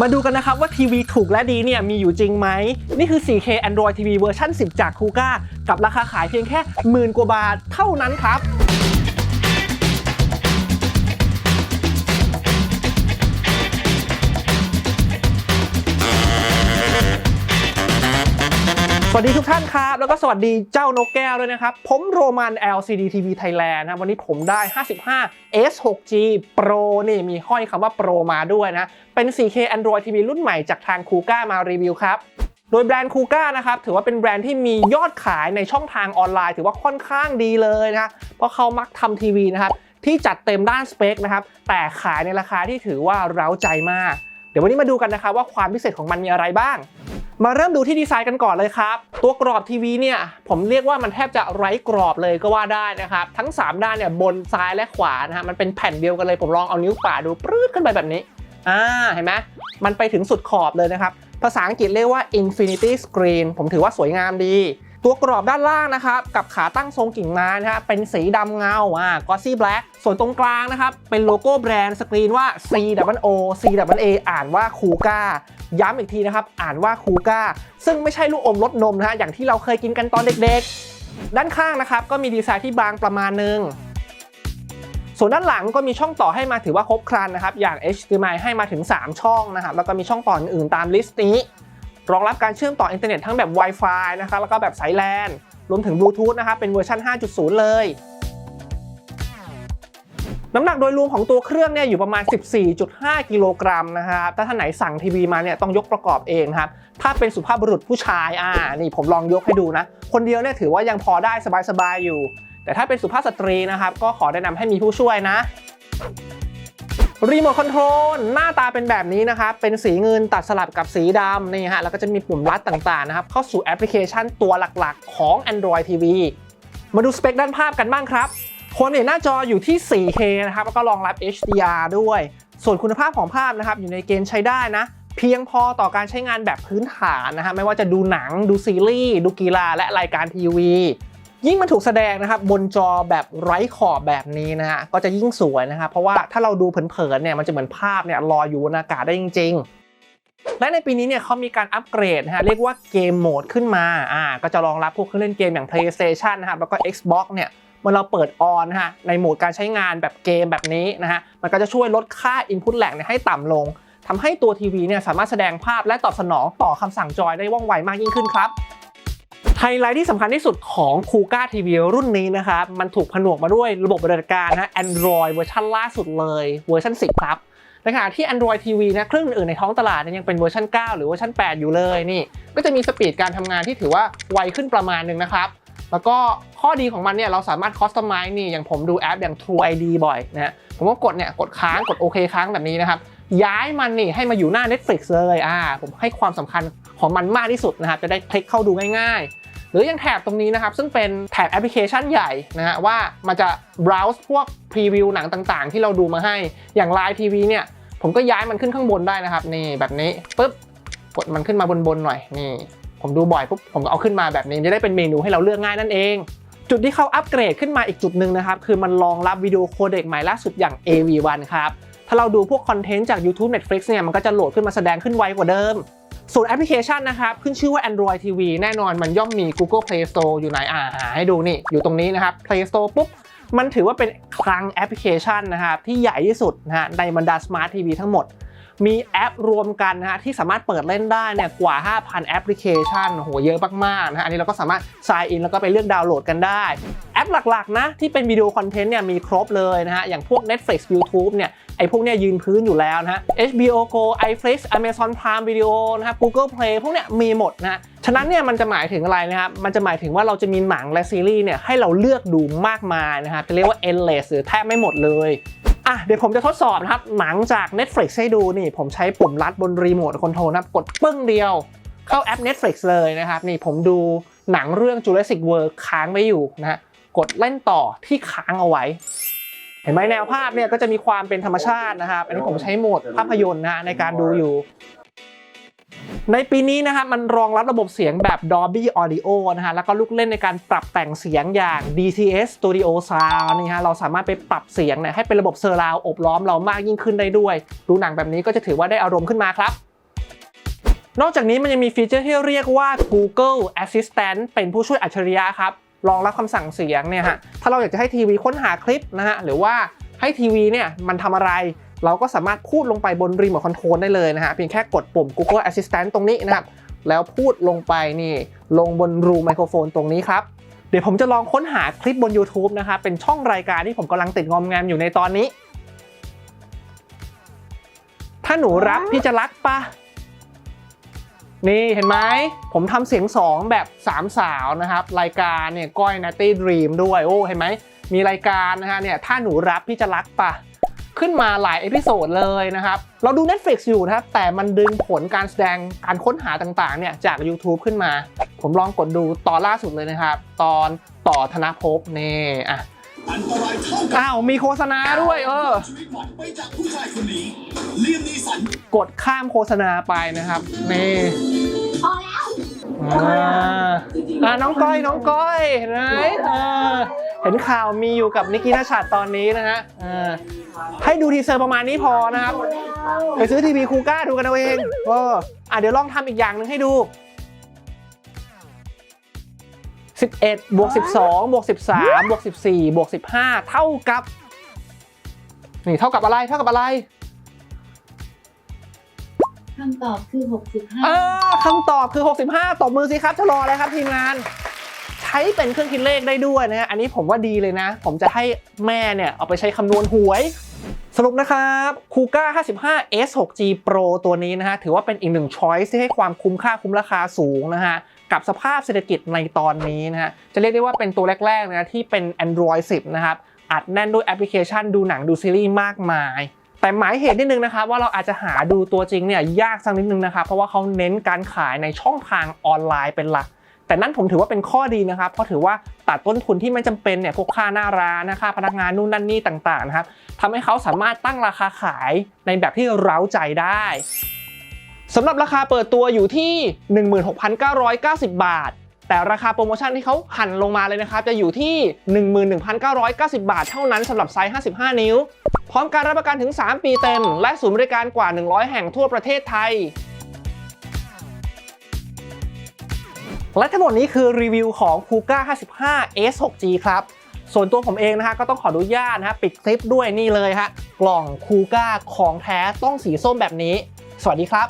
มาดูกันนะครับว่าทีวีถูกและดีเนี่ยมีอยู่จริงไหม นี่คือ 4K Android TV เวอร์ชัน10 จากคูก้ากับราคาขายเพียงแค่หมื่นกว่าบาทเท่านั้นครับ สวัสดีทุกท่านครับ แล้วก็สวัสดีเจ้านกแก้วด้วยนะครับ ผมโรมัน LCD TV Thailand นะวันนี้ผมได้ 55 S6G Pro นี่มีห้อยคำว่า Pro มาด้วยนะ เป็น 4K Android TV รุ่นใหม่จากทางคูก้ามารีวิวครับโดยแบรนด์คูก้านะครับถือว่าเป็นแบรนด์ที่มียอดขายในช่องทางออนไลน์ ถือว่าค่อนข้างดีเลยนะเพราะเขามักทำทีวีนะครับที่จัดเต็มด้านสเปคนะครับแต่ขายในราคาที่ถือว่าเร้าใจมาก เดี๋ยววันนี้มาดูกันนะครับว่าความพิเศษของมันมีอะไรบ้าง มาเริ่มดูที่ดีไซน์กันก่อนเลยครับ ตัวกรอบทีวีเนี่ยผมเรียกว่ามันแทบจะไร้กรอบเลยก็ว่าได้นะครับทั้ง 3 ด้านเนี่ยบนซ้ายและขวานะฮะมันเป็นแผ่นเดียวกันเลยผมลองเอานิ้วป่าดูปรื้ดขึ้นไปแบบนี้อ่าเห็นไหมมันไปถึงสุดขอบเลยนะครับ ภาษาอังกฤษเรียกว่า infinity screen ผมถือว่าสวยงามดี ตัวกรอบด้านล่างนะครับ กับขาตั้งทรงกิ่งไม้นะฮะเป็นสีดำเงาอ่า glossy black ส่วนตรงกลางนะครับ เป็นโลโก้แบรนด์สกรีนว่า C W O C W A อ่านว่าคูก้า ย้ำอีกทีนะครับ อ่านว่าคูก้า ซึ่งไม่ใช่ลูกอมรสนมนะฮะ อย่างที่เราเคยกินกันตอนเด็กๆ ด้านข้างนะครับ ก็มีดีไซน์ที่บางประมาณนึง ส่วนด้านหลังก็มีช่องต่อให้มาถือว่าครบครันนะครับ อย่าง HDMI ให้มาถึง 3 ช่องนะครับ แล้วก็มีช่องต่ออื่นๆตามลิสต์นี้ รองรับการเชื่อมต่ออินเทอร์เน็ตทั้งแบบ Wi-Fi นะครับ แล้วก็แบบสายแลนรวมถึงบลูทูธนะครับ เป็นเวอร์ชัน5.0 เลย น้ำหนักโดยรวมของตัวเครื่องเนี่ยอยู่ประมาณ 14.5 กิโลกรัมนะครับถ้าท่านไหนสั่งทีวีมาเนี่ยต้องยกประกอบเองครับ ถ้าเป็นสุภาพบุรุษผู้ชายอ่านี่ผมลองยกให้ดูนะ คนเดียวเนี่ยถือว่ายังพอได้สบายๆอยู่ แต่ถ้าเป็นสุภาพสตรีนะครับก็ขอแนะนำให้มีผู้ช่วยนะรีโมทคอนโทรลหน้าตาเป็นแบบนี้นะครับ เป็นสีเงินตัดสลับกับสีดำนี่ฮะแล้วก็จะมีปุ่มลัดต่างๆนะครับเข้าสู่แอปพลิเคชันตัวหลักๆ ของ Android TV มาดูสเปคด้านภาพกันบ้างครับ คนเห็นหน้าจออยู่ที่ 4K นะครับแล้วก็รองรับ HDR ด้วย ส่วนคุณภาพของภาพนะครับอยู่ในเกณฑ์ใช้ได้นะ เพียงพอต่อการใช้งานแบบพื้นฐานนะฮะไม่ว่าจะดูหนัง ดูซีรีส์ ดูกีฬา และรายการทีวี ยิ่งมันถูกแสดงนะครับบนจอแบบไร้ขอบแบบนี้นะฮะก็จะยิ่งสวยนะครับเพราะว่าถ้าเราดูเผินๆเนี่ยมันจะเหมือนภาพเนี่ยลอยอยู่บนอากาศได้จริง ๆ และในปีนี้เนี่ยเขามีการอัปเกรดนะฮะเรียกว่าเกมโหมดขึ้นมาอ่าก็จะรองรับพวกเครื่องเล่นเกมอย่าง PlayStation นะครับแล้วก็ Xbox เนี่ยเมื่อเราเปิดออนนะฮะในโหมดการใช้งานแบบเกมแบบนี้นะฮะมันก็จะช่วยลดค่า Input lag เนี่ยให้ต่ำลงทำให้ตัวทีวีเนี่ยสามารถแสดงภาพและตอบสนองต่อคำสั่งจอยได้ว่องไวมากยิ่งขึ้นครับไฮไลท์ที่สำคัญที่สุดของคูก้าทีวีรุ่นนี้นะครับมันถูกผนวกมาด้วยระบบปฏิบัติการนะ Android เวอร์ชันล่าสุดเลยเวอร์ชัน10 ครับ ในขณะที่ Android TV นะเครื่องอื่นในท้องตลาดนี่ยังเป็นเวอร์ชัน 9 หรือเวอร์ชัน 8 อยู่เลยนี่ ก็จะมีสปีดการทำงานที่ถือว่าไวขึ้นประมาณหนึ่งนะครับ แล้วก็ข้อดีของมันเนี่ยเราสามารถคอสตอมไมซ์นี่อย่างผมดูแอปอย่าง True ID บ่อยนะผมก็กดเนี่ยกดค้างกดโอเคค้างแบบนี้นะครับย้ายมันนี่ให้มาอยู่หน้า Netflix เลยอ่าผมให้ความสำคัญของมันมากที่สุดนะครับจะได้คลิกเข้าดูง่ายๆ หรืออย่างแถบตรงนี้นะครับ ซึ่งเป็นแถบแอปพลิเคชันใหญ่นะฮะว่ามันจะ browse พวกพรีวิวหนังต่างๆ ที่เราดูมาให้อย่าง Line TV เนี่ยผมก็ย้ายมันขึ้นข้างบนได้นะครับ นี่แบบนี้ปุ๊บกดมันขึ้นมาบนๆหน่อยนี่ ผมดูบ่อยปุ๊บผมก็เอาขึ้นมาแบบนี้จะได้เป็นเมนูให้เราเลือกง่ายนั่นเอง จุดที่เขาอัปเกรดขึ้นมาอีกจุดหนึ่งนะครับ คือมันรองรับวิดีโอโคเดกใหม่ล่าสุดอย่าง AV1 ครับถ้าเราดูพวกคอนเทนต์จาก YouTube Netflix เนี่ยมันก็จะโหลดขึ้นมาแสดงขึ้นไวกว่าเดิม ส่วนแอปพลิเคชันนะครับ ขึ้นชื่อว่า Android TV แน่นอนมันย่อมมี Google Play Store อยู่ไหนอ่าหาให้ดูนี่ อยู่ตรงนี้นะครับ Play Store ปุ๊บ มันถือว่าเป็นคลังแอปพลิเคชันนะครับที่ใหญ่ที่สุดนะฮะในบรรดา Smart TV ทั้งหมด มีแอปรวมกันนะฮะที่สามารถเปิดเล่นได้เนี่ยกว่า 5,000 แอปพลิเคชันโหเยอะมากๆนะฮะอันนี้เราก็สามารถ sign in แล้วก็ไปเลือกดาวน์โหลดกันได้ ปหลักๆ นะ ที่เป็นวิดีโอคอนเทนต์เนี่ยมีครบเลยนะฮะ อย่างพวก Netflix YouTube เนี่ยไอพวกเนี่ยยืนพื้นอยู่แล้วนะฮะ HBO Go iFlix Amazon Prime Video นะครับ Google Play พวกเนี่ยมีหมดนะฮะ ฉะนั้นเนี่ยมันจะหมายถึงอะไรนะครับ มันจะหมายถึงว่าเราจะมีหนังและซีรีส์เนี่ยให้เราเลือกดูมากมายนะครับ จะเรียกว่า endless หรือแทบไม่หมดเลยอะเดี๋ยวผมจะทดสอบนะครับ หนังจาก Netflix ให้ดูนี่ ผมใช้ปุ่มลัดบนรีโมทคอนโทรลนะครับ กดปึ้งเดียว เข้าแอป Netflix เลยนะครับ นี่ผมดูหนังเรื่อง Jurassic World ค้างไว้อยู่นะฮะ กดเล่นต่อที่ค้างเอาไว้ เห็นไหมแนวภาพเนี่ยก็จะมีความเป็นธรรมชาตินะครับ อันนี้ผมใช้โหมดภาพยนตร์นะฮะในการดูอยู่ ในปีนี้นะครับมันรองรับระบบเสียงแบบ Dolby Audio นะฮะแล้วก็ลูกเล่นในการปรับแต่งเสียงอย่าง DTS Studio Sound นี่ฮะเราสามารถไปปรับเสียงเนี่ยให้เป็นระบบเซอร์ราวอบล้อมเรามากยิ่งขึ้นได้ด้วย ดูหนังแบบนี้ก็จะถือว่าได้อารมณ์ขึ้นมาครับนอกจากนี้มันยังมีฟีเจอร์ที่เรียกว่า Google Assistant เป็นผู้ช่วยอัจฉริยะครับ รองรับคำสั่งเสียงเนี่ยฮะถ้าเราอยากจะให้ทีวีค้นหาคลิปนะฮะหรือว่าให้ทีวีเนี่ยมันทำอะไร เราก็สามารถพูดลงไปบนรีโมทคอนโทรลได้เลยนะฮะเพียงแค่กดปุ่ม Google Assistant ตรงนี้นะครับแล้วพูดลงไปนี่ลงบนรูไมโครโฟนตรงนี้ครับเดี๋ยวผมจะลองค้นหาคลิปบน YouTube นะครับเป็นช่องรายการที่ผมกำลังติดงอมแงมอยู่ในตอนนี้ ถ้าหนูรับพี่จะรักปะ นี่เห็นไหมผมทำเสียง 2 แบบ 3 สาวนะครับ รายการเนี่ยก้อยนัตตี้ดรีมด้วย โอ้ เห็นไหม มีรายการนะฮะเนี่ยถ้าหนูรับพี่จะรักปะขึ้นมาหลายเอพิโซดเลยนะครับ เราดู Netflix อยู่นะครับ แต่มันดึงผลการแสดงการค้นหาต่างๆเนี่ยจาก YouTube ขึ้นมา ผมลองกดดูตอนล่าสุดเลยนะครับ ตอนต่อธนภพนี่อะ อันตรายเท่ากับอ้าวมีโฆษณาด้วยเออ ชีวิตหวังไปจากผู้ชายคนนี้เลียมนีสันกดข้ามโฆษณาไปนะครับนี่พอแล้ว อ่าอ่าน้องก้อยน้องก้อยเห็นไหมเออเห็นข่าวมีอยู่กับนิกกี้นัชชัดตอนนี้นะฮะเออให้ดูทีเซอร์ประมาณนี้พอนะครับ ไปซื้อทีวีคูก้าดูกันเอาเองเอออะเดี๋ยวลองทำอีกอย่างหนึ่งให้ดู 11 บวก 12 บวก 13 บวก 14 บวก 15 เท่ากับ นี่เท่ากับอะไร เท่ากับอะไรคำตอบคือเอ65อคำตอบคือ 65 ตบมือสิครับ จะรออะไรครับทีมงาน ใช้เป็นเครื่องคิดเลขได้ด้วยนะฮะอันนี้ผมว่าดีเลยนะ ผมจะให้แม่เนี่ย เอาไปใช้คำนวณหวย สรุปนะครับคูก้า55 S 6G Pro ตัวนี้นะฮะ ถือว่าเป็นอีกหนึ่งช้อยที่ให้ความคุ้มค่าคุ้มราคาสูงนะฮะ กับสภาพเศรษฐกิจในตอนนี้นะฮะจะเรียกได้ว่าเป็นตัวแรกๆนะที่เป็น Android 10 นะครับอัดแน่นด้วยแอปพลิเคชันดูหนังดูซีรีส์มากมาย แต่หมายเหตุนิดนึงนะครับว่าเราอาจจะหาดูตัวจริงเนี่ยยากสักนิดนึงนะครับเพราะว่าเขาเน้นการขายในช่องทางออนไลน์เป็นหลักแต่นั่นผมถือว่าเป็นข้อดีนะครับ เพราะถือว่าตัดต้นทุนที่ไม่จำเป็นเนี่ยพวกค่าหน้าร้านนะค่าพนักงานนู่นนั่นนี่ต่างๆนะครับทำให้เขาสามารถตั้งราคาขายในแบบที่เร้าใจได้ สำหรับราคาเปิดตัวอยู่ที่ 16,990 บาท แต่ราคาโปรโมชั่นที่เขาหั่นลงมาเลยนะครับ จะอยู่ที่ 11,990 บาท เท่านั้นสำหรับไซส์ 55 นิ้ว พร้อมการรับประกันถึง 3 ปีเต็ม และศูนย์บริการกว่า 100 แห่งทั่วประเทศไทย และทั้งหมดนี้คือรีวิวของ Kuga 55 S 6G ครับส่วนตัวผมเองนะฮะก็ต้องขออนุญาตนะฮะปิดคลิปด้วยนี่เลยฮะกล่อง Kuga ของแท้ต้องสีส้มแบบนี้ สวัสดีครับ